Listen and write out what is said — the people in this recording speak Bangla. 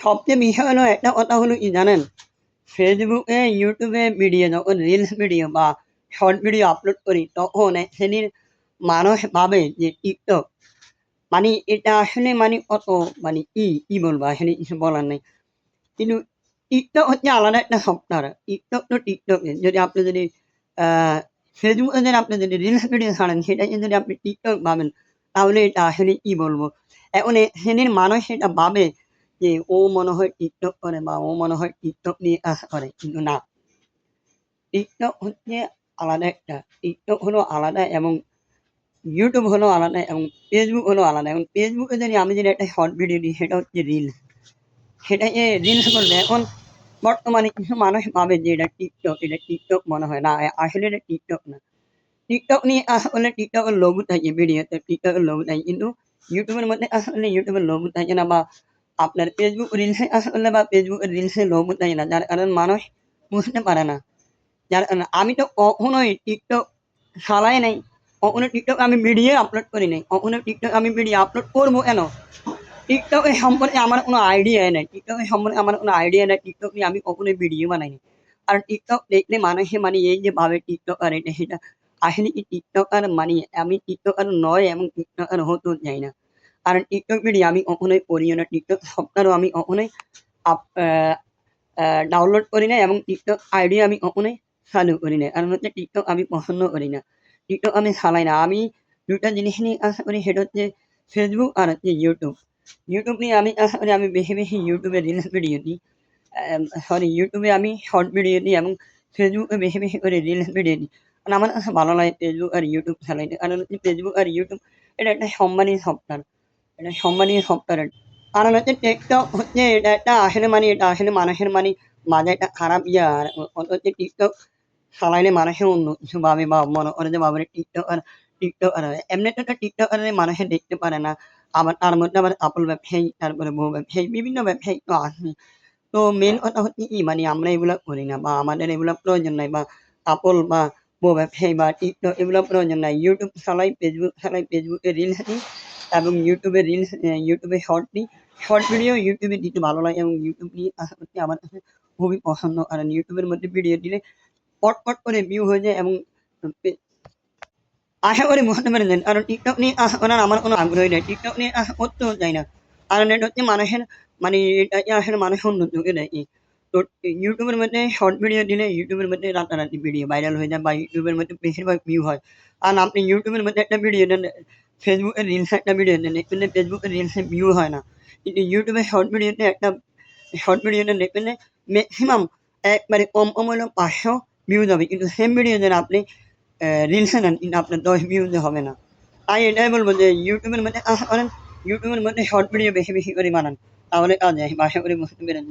সবচেয়ে বিষয় হলো একটা কথা হলো কি জানেন? ফেসবুকে ইউটিউবে ভিডিও যখন রিলস ভিডিও বা শর্ট ভিডিও আপলোড করি তখন এক শ্রেণির মানুষ ভাবে যে টিকটক মানে এটা আসলে মানে কত মানে ই কি বলব আসলে কিছু বলার নেই। কিন্তু টিকটক হচ্ছে আলাদা একটা সফটওয়্যার টিকটক তো টিকটক যদি আপনি যদি ফেসবুকে যদি আপনি যদি রিলস ভিডিও ছাড়েন সেটাকে যদি আপনি টিকটক ভাবেন, তাহলে এটা আসলে কি বলব। এখন সেদিন মানুষ এটা ভাবে যে ও মনে হয় টিকটক করে বা ও মনে হয় টিকটক নিয়ে কাজ করে কিন্তু না। টিকটক হচ্ছে আলাদা একটা টিকটক হলো আলাদা এবং ইউটিউব হলো আলাদা এবং ফেসবুক হলো আলাদা এবং ফেসবুকে যদি আমি যদি একটা শর্ট ভিডিও দিই, সেটা হচ্ছে রিলস সেটাকে রিলস করলে এখন বর্তমানে কিছু মানুষ ভাবে যে এটা টিকটক এটা টিকটক মনে হয় না, আসলে এটা টিকটক না। টিকটক নিয়ে আসলে টিকটকের লোগো থাকে ভিডিওতে টিকটকের লোগো থাকে, কিন্তু ইউটিউবের মধ্যে আসলে ইউটিউবের লোগো থাকে না বা আপনার ফেসবুক রিলসে আসলে বা ফেসবুক রিলসে লোগো থাকে না, যার কারণে মানুষ বুঝতে পারে না। যার কারণে আমি তো কখনোই টিকটক চালাই নাই, কখনো টিকটক আমি ভিডিও আপলোড করি নাই, কখনো টিকটক আমি ভিডিও আপলোড করব কেন? টিকটক এর সম্পর্কে আমার কোনো আইডিয়া নাই টিকটক এর সম্পর্কে আমার কোনো আইডিয়া নাই টিকটক নিয়ে আমি কখনোই ভিডিও বানাইনি। আর টিকটক দেখলে মানুষে মানে এই যে ভাবে টিকটক আর এটা, সেটা আসলে কি টিকটক আর মানে আমি টিকটক আর নয়, এবং টিকটক আর হতে চাই না। কারণ টিকটক ভিডিও আমি কখনোই করিও না, টিকটক সফটওয়্যারও আমি কখনোই আপ ডাউনলোড করি না এবং টিকটক আইডি আমি কখনোই চালু করি না। কারণ হচ্ছে টিকটক আমি পছন্দ করি না। টিকটক আমি চালাই না। আমি দুটা জিনিস নিয়ে আশা করি, সেটা হচ্ছে ফেসবুক আর হচ্ছে ইউটিউব ইউটিউব নিয়ে আমি আশা করি আমি বেশি বেশি ইউটিউবে রিলস ভিডিও দিই। সরি ইউটিউবে আমি শর্ট ভিডিও দিই এবং ফেসবুকে বেশি বেশি করে রিলস ভিডিও দিই। কারণ আমার ভালো লাগে ফেসবুক আর ইউটিউব চালাইতে। কারণ হচ্ছে ফেসবুক আর ইউটিউব এটা একটা সম্মানীয় সফটওয়্যার এটা সম্মানীয় সফটওয়্যার কারণ হচ্ছে টিকটক হচ্ছে এটা একটা আসলে মানে এটা আসলে মানুষের মানে মাঝে একটা খারাপ ইয়ে হচ্ছে টিকটক চালাইলে মানুষের অন্য কিছু ভাবে বা মনে করে যে বাবারে টিকটক আর টিকটক আর এমনিতে তো টিকটক আর মানুষে দেখতে পারে না আবার তার মধ্যে আবার কাপড় ব্যবসায়ী তারপরে বউ ব্যবসায়ী বিভিন্ন ব্যবসায়ী তো আছে তো মেন কথা হচ্ছে কি মানে আমরা এগুলা করি না বা আমাদের এগুলা প্রয়োজন নাই বা কাপড় বা বউ ব্যবসায়ী বা টিকটক এগুলো প্রয়োজন নাই ইউটিউব চালাই ফেসবুক চালাই ফেসবুকে রিল দিই এবং ইউটিউবে রিলস ইউটিউবে শর্ট দিই শর্ট ভিডিও ইউটিউবে দিতে ভালো লাগে এবং ইউটিউব নিয়ে আশা করছি আমার কাছে খুবই পছন্দ। কারণ ইউটিউবের মধ্যে ভিডিও দিলে পট পট করে ভিউ হয়ে যায় এবং আশা করি বুঝতে পেরেছেন। কারণ টিকটক নিয়ে আশা করার আমার কোনো আগ্রহ নেই। টিকটক নিয়ে আশা করতেও চাই না। কারণ এটা হচ্ছে মানুষের মানে এটা আসলে মানুষ অন্য চোখে তো ইউটিউবের মধ্যে শর্ট ভিডিও দিলে ইউটিউবের মধ্যে রাতারাতি ভিডিও ভাইরাল হয়ে যায় বা ইউটিউবের মধ্যে বেশিরভাগ ভিউ হয়। আর আপনি ইউটিউবের মধ্যে একটা ভিডিও দেন ফেসবুকের রিলসে একটা ভিডিও দেন দেখবেন ফেসবুকের রিলসে ভিউ হয় না। কিন্তু ইউটিউবে শর্ট ভিডিওতে একটা শর্ট ভিডিওতে দেখবেন ম্যাক্সিমাম একবারে কম কম হলেও পাঁচশো ভিউজ হবে। কিন্তু সেম ভিডিও যেন আপনি রিলসে নেন, কিন্তু আপনার দশ ভিউজে হবে না। তাই এটাই বলব যে ইউটিউবের মধ্যে আশা করেন ইউটিউবের মধ্যে শর্ট ভিডিও বেশি বেশি করে বানান। তাহলে কাজ হয় আশা করি বুঝতে পেরেছেন